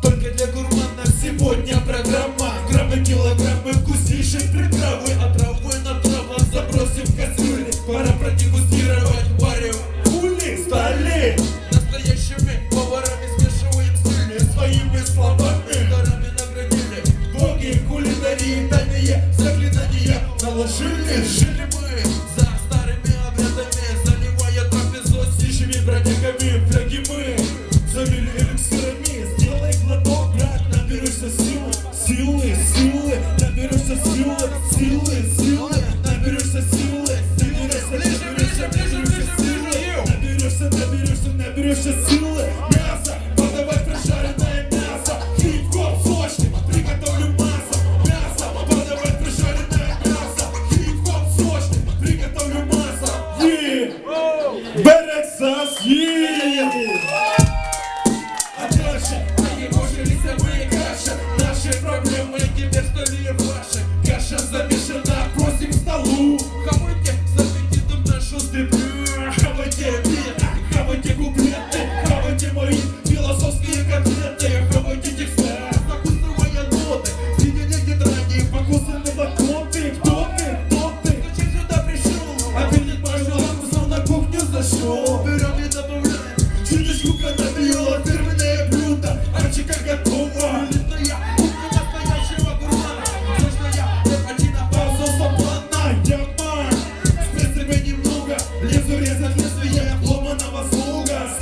Только для гурманов сегодня программа. Граммы, килограммы, вкуснейшие приправы А травы на травах забросим в кастрюли Пора продегустировать варим Кули стали. Настоящими поварами смешиваем стили Своими словами. Горами наградили Боги кулинарии дальние заклинания. Наложили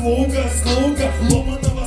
louca louca loma